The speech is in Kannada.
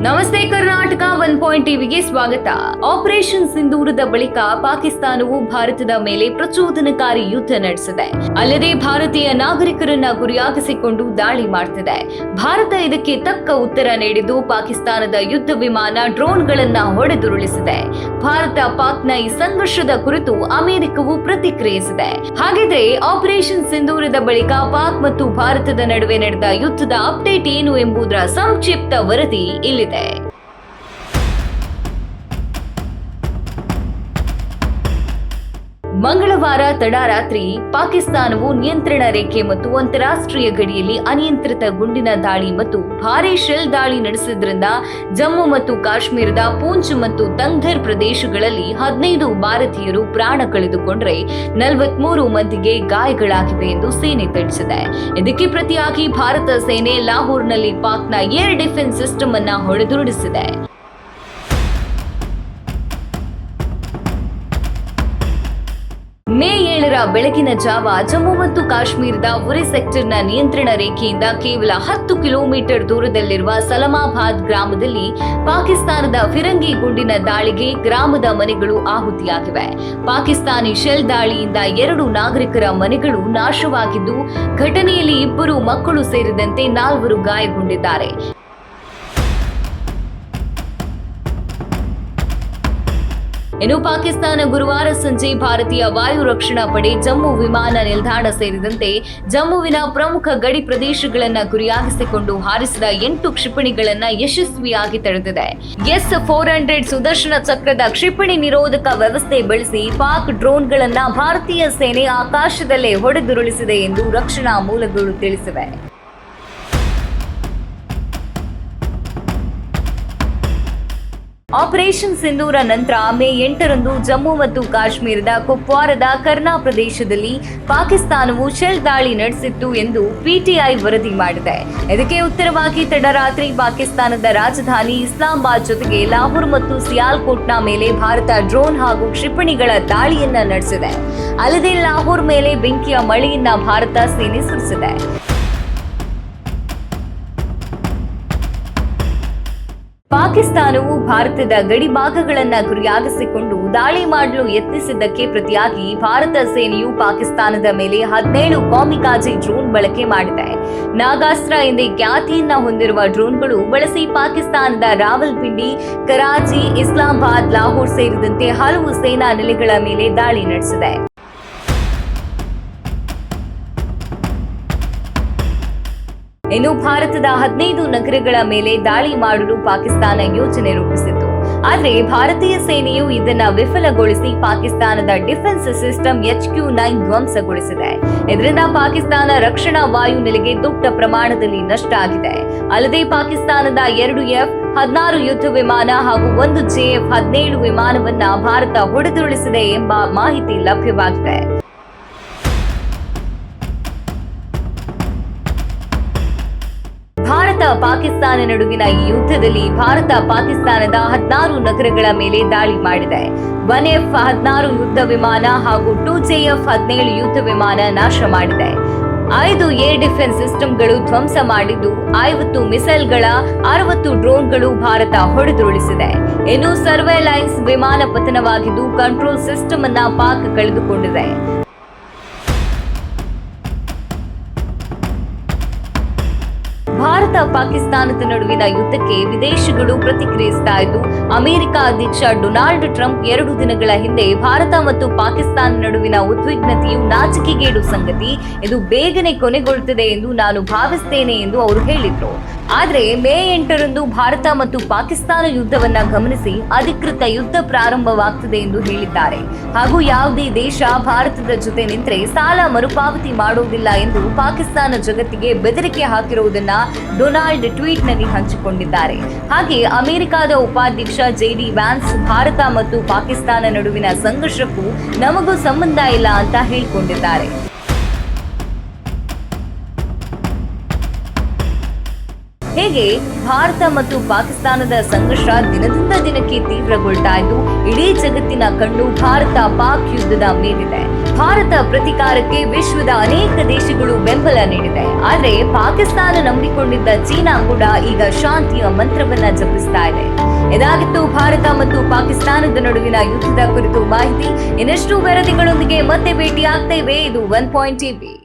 નમસ્તે ಒನ್ ಪಾಯಿಂಟ್ ಟಿವಿಗೆ ಸ್ವಾಗತ. ಆಪರೇಷನ್ ಸಿಂಧೂರದ ಬಳಿಕ ಪಾಕಿಸ್ತಾನವು ಭಾರತದ ಮೇಲೆ ಪ್ರಚೋದನಕಾರಿ ಯುದ್ಧ ನಡೆಸಿದೆ. ಅಲ್ಲದೆ ಭಾರತೀಯ ನಾಗರಿಕರನ್ನ ಗುರಿಯಾಗಿಸಿಕೊಂಡು ದಾಳಿ ಮಾಡ್ತಿದೆ. ಭಾರತ ಇದಕ್ಕೆ ತಕ್ಕ ಉತ್ತರ ನೀಡಿದ್ದು ಪಾಕಿಸ್ತಾನದ ಯುದ್ಧ ವಿಮಾನ ಡ್ರೋನ್ಗಳನ್ನ ಹೊಡೆದುರುಳಿಸಿದೆ. ಭಾರತ ಪಾಕ್ನ ಈ ಸಂಘರ್ಷದ ಕುರಿತು ಅಮೆರಿಕವು ಪ್ರತಿಕ್ರಿಯಿಸಿದೆ. ಹಾಗಿದ್ರೆ ಆಪರೇಷನ್ ಸಿಂಧೂರದ ಬಳಿಕ ಪಾಕ್ ಮತ್ತು ಭಾರತದ ನಡುವೆ ನಡೆದ ಯುದ್ಧದ ಅಪ್ಡೇಟ್ ಏನು ಎಂಬುದರ ಸಂಕ್ಷಿಪ್ತ ವರದಿ ಇಲ್ಲಿದೆ. ಮಂಗಳವಾರ ತಡರಾತ್ರಿ ಪಾಕಿಸ್ತಾನವು ನಿಯಂತ್ರಣ ರೇಖೆ ಮತ್ತು ಅಂತಾರಾಷ್ಟ್ರೀಯ ಗಡಿಯಲ್ಲಿ ಅನಿಯಂತ್ರಿತ ಗುಂಡಿನ ದಾಳಿ ಮತ್ತು ಭಾರೀ ಶೆಲ್ ದಾಳಿ ನಡೆಸಿದ್ರಿಂದ ಜಮ್ಮು ಮತ್ತು ಕಾಶ್ಮೀರದ ಪೂಂಚ್ ಮತ್ತು ತಂಗ್ಧರ್ ಪ್ರದೇಶಗಳಲ್ಲಿ ಹದಿನೈದು ಭಾರತೀಯರು ಪ್ರಾಣ ಕಳೆದುಕೊಂಡರೆ ನಲವತ್ಮೂರು ಮಂದಿಗೆ ಗಾಯಗಳಾಗಿವೆ ಎಂದು ಸೇನೆ ತಿಳಿಸಿದೆ. ಇದಕ್ಕೆ ಪ್ರತಿಯಾಗಿ ಭಾರತ ಸೇನೆ ಲಾಹೋರ್ನಲ್ಲಿ ಪಾಕ್ನ ಏರ್ ಡಿಫೆನ್ಸ್ ಸಿಸ್ಟಮ್ ಅನ್ನ ಹೊಡೆದುರುಳಿಸಿದೆ ಏಳರ ಬೆಳಗಿನ ಜಾವ ಜಮ್ಮು ಮತ್ತು ಕಾಶ್ಮೀರದ ಉರಿ ಸೆಕ್ಟರ್ನ ನಿಯಂತ್ರಣ ರೇಖೆಯಿಂದ ಕೇವಲ ಹತ್ತು ಕಿಲೋಮೀಟರ್ ದೂರದಲ್ಲಿರುವ ಸಲಮಾಬಾದ್ ಗ್ರಾಮದಲ್ಲಿ ಪಾಕಿಸ್ತಾನದ ಫಿರಂಗಿ ಗುಂಡಿನ ದಾಳಿಗೆ ಗ್ರಾಮದ ಮನೆಗಳು ಆಹುತಿಯಾಗಿವೆ. ಪಾಕಿಸ್ತಾನಿ ಶೆಲ್ ದಾಳಿಯಿಂದ ಎರಡು ನಾಗರಿಕರ ಮನೆಗಳು ನಾಶವಾಗಿದ್ದು, ಘಟನೆಯಲ್ಲಿ ಇಬ್ಬರು ಮಕ್ಕಳು ಸೇರಿದಂತೆ ನಾಲ್ವರು ಗಾಯಗೊಂಡಿದ್ದಾರೆ. ಇನ್ನು ಪಾಕಿಸ್ತಾನ ಗುರುವಾರ ಸಂಜೆ ಭಾರತೀಯ ವಾಯು ರಕ್ಷಣಾ ಪಡೆ ಜಮ್ಮು ವಿಮಾನ ನಿಲ್ದಾಣ ಸೇರಿದಂತೆ ಜಮ್ಮುವಿನ ಪ್ರಮುಖ ಗಡಿ ಪ್ರದೇಶಗಳನ್ನ ಗುರಿಯಾಗಿಸಿಕೊಂಡು ಹಾರಿಸಿದ ಎಂಟು ಕ್ಷಿಪಣಿಗಳನ್ನ ಯಶಸ್ವಿಯಾಗಿ ತಡೆದಿದೆ. ಎಸ್ ಫೋರ್ ಹಂಡ್ರೆಡ್ ಸುದರ್ಶನ ಚಕ್ರದ ಕ್ಷಿಪಣಿ ನಿರೋಧಕ ವ್ಯವಸ್ಥೆ ಬಳಸಿ ಪಾಕ್ ಡ್ರೋನ್ಗಳನ್ನ ಭಾರತೀಯ ಸೇನೆ ಆಕಾಶದಲ್ಲೇ ಹೊಡೆದುರುಳಿಸಿದೆ ಎಂದು ರಕ್ಷಣಾ ಮೂಲಗಳು ತಿಳಿಸಿವೆ. ಆಪರೇಷನ್ ಸಿಂಧೂರ ನಂತರ ಮೇ ಎಂಟರಂದು ಜಮ್ಮು ಮತ್ತು ಕಾಶ್ಮೀರದ ಕುಪ್ವಾರದ ಕರ್ನಾ ಪ್ರದೇಶದಲ್ಲಿ ಪಾಕಿಸ್ತಾನವು ಶೆಲ್ ದಾಳಿ ನಡೆಸಿತ್ತು ಎಂದು ಪಿಟಿಐ ವರದಿ ಮಾಡಿದೆ. ಇದಕ್ಕೆ ಉತ್ತರವಾಗಿ, ತಡರಾತ್ರಿ ಪಾಕಿಸ್ತಾನದ ರಾಜಧಾನಿ ಇಸ್ಲಾಮಾಬಾದ್ ಜೊತೆಗೆ ಲಾಹೋರ್ ಮತ್ತು ಸಿಯಾಲ್ಕೋಟ್ನ ಮೇಲೆ ಭಾರತ ಡ್ರೋನ್ ಹಾಗೂ ಕ್ಷಿಪಣಿಗಳ ದಾಳಿಯನ್ನ ನಡೆಸಿದೆ. ಅಲ್ಲದೆ ಲಾಹೋರ್ ಮೇಲೆ ಬೆಂಕಿಯ ಮಳೆಯನ್ನ ಭಾರತ ಸೇನೆ ಸುರಿಸಿದೆ. ಪಾಕಿಸ್ತಾನವು ಭಾರತದ ಗಡಿ ಭಾಗಗಳನ್ನ ಗುರಿಯಾಗಿಸಿಕೊಂಡು ದಾಳಿ ಮಾಡಲು ಯತ್ನಿಸಿದ್ದಕ್ಕೆ ಪ್ರತಿಯಾಗಿ ಭಾರತ ಸೇನೆಯು ಪಾಕಿಸ್ತಾನದ ಮೇಲೆ ಹದಿನೇಳು ಕಾಮಿಕಾಜಿ ಡ್ರೋನ್ ಬಳಕೆ ಮಾಡಿದೆ. ನಾಗಾಸ್ತ್ರ ಎಂದೇ ಖ್ಯಾತಿಯನ್ನ ಹೊಂದಿರುವ ಡ್ರೋನ್ಗಳು ಬಳಸಿ ಪಾಕಿಸ್ತಾನದ ರಾವಲ್ಪಿಂಡಿ, ಕರಾಚಿ, ಇಸ್ಲಾಮಾಬಾದ್, ಲಾಹೋರ್ ಸೇರಿದಂತೆ ಹಲವು ಸೇನಾ ನೆಲೆಗಳ ಮೇಲೆ ದಾಳಿ ನಡೆಸಿದೆ. ಇನ್ನು ಭಾರತದ ಹದಿನೈದು ನಗರಗಳ ಮೇಲೆ ದಾಳಿ ಮಾಡಲು ಪಾಕಿಸ್ತಾನ ಯೋಜನೆ ರೂಪಿಸಿತ್ತು. ಆದರೆ ಭಾರತೀಯ ಸೇನೆಯು ಇದನ್ನ ವಿಫಲಗೊಳಿಸಿ ಪಾಕಿಸ್ತಾನದ defence system H Q nine ಧ್ವಂಸಗೊಳಿಸಿದೆ. ಇದರಿಂದ ಪಾಕಿಸ್ತಾನ ರಕ್ಷಣಾ ವಾಯು ನೆಲೆಗೆ ದೊಡ್ಡ ಪ್ರಮಾಣದಲ್ಲಿ ನಷ್ಟ ಆಗಿದೆ. ಅಲ್ಲದೆ ಪಾಕಿಸ್ತಾನದ ಎರಡು ಎಫ್ ಹದಿನಾರು ಯುದ್ಧ ವಿಮಾನ ಹಾಗೂ ಒಂದು ಜೆಎಫ್ ಹದಿನೇಳು ವಿಮಾನವನ್ನ ಭಾರತ ಹೊಡೆದುರುಳಿಸಿದೆ ಎಂಬ ಮಾಹಿತಿ ಲಭ್ಯವಾಗಿದೆ. ಪಾಕಿಸ್ತಾನ ನಡುವಿನ ಈ ಯುದ್ಧದಲ್ಲಿ ಭಾರತ ಪಾಕಿಸ್ತಾನದ ಹದಿನಾರು ನಗರಗಳ ಮೇಲೆ ದಾಳಿ ಮಾಡಿದೆ. ಒನ್ ಎಫ್ ಹದಿನಾರು ಯುದ್ಧ ವಿಮಾನ ಹಾಗೂ ಟೂ ಜೆಎಫ್ ಹದಿನೇಳು ಯುದ್ಧ ವಿಮಾನ ನಾಶ ಮಾಡಿದೆ. ಐದು ಏರ್ ಡಿಫೆನ್ಸ್ ಸಿಸ್ಟಮ್ಗಳು ಧ್ವಂಸ ಮಾಡಿದ್ದು, ಐವತ್ತು ಮಿಸೈಲ್ಗಳ, ಅರವತ್ತು ಡ್ರೋನ್ಗಳು ಭಾರತ ಹೊಡೆದುರುಳಿಸಿದೆ. ಇನ್ನು ಸರ್ವೆಲೈನ್ಸ್ ವಿಮಾನ ಪತನವಾಗಿದ್ದು, ಕಂಟ್ರೋಲ್ ಸಿಸ್ಟಮ್ ಅನ್ನ ಪಾಕ್ ಕಳೆದುಕೊಂಡಿದೆ. ಭಾರತ ಪಾಕಿಸ್ತಾನದ ನಡುವಿನ ಯುದ್ಧಕ್ಕೆ ವಿದೇಶಗಳು ಪ್ರತಿಕ್ರಿಯಿಸ್ತಾ ಇದ್ದು, ಅಮೆರಿಕ ಅಧ್ಯಕ್ಷ ಡೊನಾಲ್ಡ್ ಟ್ರಂಪ್ ಎರಡು ದಿನಗಳ ಹಿಂದೆ ಭಾರತ ಮತ್ತು ಪಾಕಿಸ್ತಾನ ನಡುವಿನ ಉದ್ವಿಗ್ನತೆಯು ನಾಚಿಕೆಗೇಡು ಸಂಗತಿ. ಇದು ಬೇಗನೆ ಕೊನೆಗೊಳ್ಳುತ್ತದೆ ಎಂದು ನಾನು ಭಾವಿಸ್ತೇನೆ ಎಂದು ಅವರು ಹೇಳಿದ್ರು. ಆದರೆ ಮೇ ಎಂಟರಂದು ಭಾರತ ಮತ್ತು ಪಾಕಿಸ್ತಾನ ಯುದ್ಧವನ್ನ ಗಮನಿಸಿ ಅಧಿಕೃತ ಯುದ್ಧ ಪ್ರಾರಂಭವಾಗ್ತದೆ ಎಂದು ಹೇಳಿದ್ದಾರೆ. ಹಾಗೂ ಯಾವುದೇ ದೇಶ ಭಾರತದ ಜೊತೆ ನಿಂತರೆ ಸಾಲ ಮರುಪಾವತಿ ಮಾಡುವುದಿಲ್ಲ ಎಂದು ಪಾಕಿಸ್ತಾನ ಜಗತ್ತಿಗೆ ಬೆದರಿಕೆ ಹಾಕಿರುವುದನ್ನ ಡೊನಾಲ್ಡ್ ಟ್ವೀಟ್ನಲ್ಲಿ ಹಂಚಿಕೊಂಡಿದ್ದಾರೆ. ಹಾಗೆ ಅಮೆರಿಕದ ಉಪಾಧ್ಯಕ್ಷ ಜೆಡಿ ವ್ಯಾನ್ಸ್ ಭಾರತ ಮತ್ತು ಪಾಕಿಸ್ತಾನ ನಡುವಿನ ಸಂಘರ್ಷಕ್ಕೂ ನಮಗೂ ಸಂಬಂಧ ಇಲ್ಲ ಅಂತ ಹೇಳಿಕೊಂಡಿದ್ದಾರೆ. ಹೇಗೆ ಭಾರತ ಮತ್ತು ಪಾಕಿಸ್ತಾನದ ಸಂಘರ್ಷ ದಿನದಿಂದ ದಿನಕ್ಕೆ ತೀವ್ರಗೊಳ್ತಾ ಇದ್ದು, ಇಡೀ ಜಗತ್ತಿನ ಕಣ್ಣು ಭಾರತ ಪಾಕ್ ಯುದ್ಧದ ಮೇಲಿದೆ. ಭಾರತ ಪ್ರತಿಕಾರಕ್ಕೆ ವಿಶ್ವದ ಅನೇಕ ದೇಶಗಳು ಬೆಂಬಲ ನೀಡಿದೆ. ಆದರೆ ಪಾಕಿಸ್ತಾನ ನಂಬಿಕೊಂಡಿದ್ದ ಚೀನಾ ಕೂಡ ಈಗ ಶಾಂತಿಯ ಮಂತ್ರವನ್ನ ಜಪಿಸ್ತಾ ಇದೆ. ಇದಾಗಿತ್ತು ಭಾರತ ಮತ್ತು ಪಾಕಿಸ್ತಾನದ ನಡುವಿನ ಯುದ್ಧದ ಕುರಿತು ಮಾಹಿತಿ ಇನ್ನಷ್ಟು ವರದಿಗಳೊಂದಿಗೆ ಮತ್ತೆ ಭೇಟಿಯಾಗ್ತೇವೆ. ಇದು ಒನ್ ಪಾಯಿಂಟ್ ಟಿವಿ.